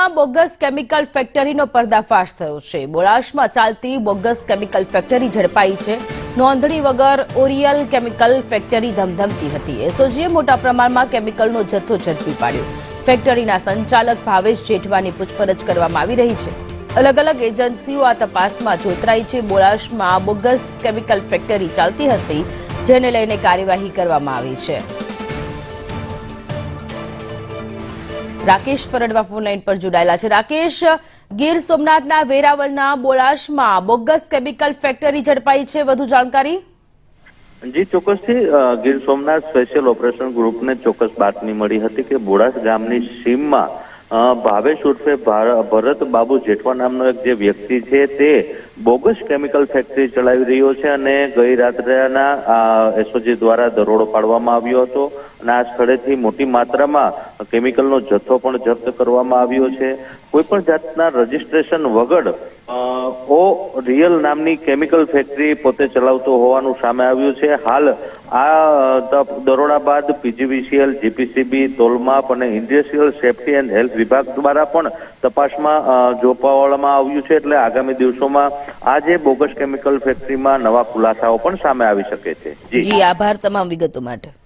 બોટાદમાં bogus chemical ફેક્ટરીનો પર્દાફાશ થયો છે. બોળાશમાં ચાલતી બોગસ કેમિકલ ફેક્ટરી ઝડપાઈ છે. નોંધણી વગર ઓરિયલ કેમિકલ ફેક્ટરી ધમધમતી હતી. એસઓજીએ મોટા પ્રમાણમાં કેમિકલનો જથ્થો ઝડપી પાડ્યો. ફેક્ટરીના સંચાલક ભાવેશ જેઠવાની પૂછપરછ કરવામાં આવી રહી છે. અલગ અલગ એજન્સીઓ આ તપાસમાં જોતરાઈ છે. બોળાશમાં બોગસ કેમિકલ ફેક્ટરી ચાલતી હતી, જેને લઈને કાર્યવાહી કરવામાં આવી છે. રાકેશ પરડવા ફોન લાઈન પર જોડાયેલા છે. રાકેશ, ગીર સોમનાથના વેરાવળના બોલાશમાં બોગસ કેમિકલ ફેક્ટરી ઝડપાઈ છે. વધુ જાણકારી? જી, ચોક્કસથી ગીર સોમનાથ સ્પેશિયલ ઓપરેશન ગ્રુપને ચોક્કસ બાતમી મળી હતી કે બોડાસ ગામની સીમમાં ભાવેશ ઉર્ફે ભરત બાબુ જેઠવા નામનો એક જે વ્યક્તિ છે તે બોગસ કેમિકલ ફેક્ટરી ચલાવી રહ્યો છે અને ગઈ રાત્રેના એસઓજી દ્વારા દરોડો પાડવામાં આવ્યો હતો અને આ સ્થળેથી મોટી માત્રામાં કેમિકલનો જથ્થો પણ જપ્ત કરવામાં આવ્યો છે. કોઈ પણ જાતના રજીસ્ટ્રેશન વગર ઓ રિયલ નામની કેમિકલ ફેક્ટરી પોતે ચલાવતો હોવાનું સામે આવ્યું છે. હાલ આ દરોડા બાદ પીજીવીસીએલ, જીપીસીબી, તોલમાપ અને ઇન્ડસ્ટ્રીયલ સેફટી એન્ડ હેલ્થ વિભાગ દ્વારા પણ તપાસમાં જોપાવવામાં આવ્યું છે એટલે આગામી દિવસોમાં આજે બોગસ કેમિકલ ફેક્ટરીમાં નવા ખુલાસાઓ પણ સામે આવી શકે છે. જી, આભાર તમામ વિગતો માટે.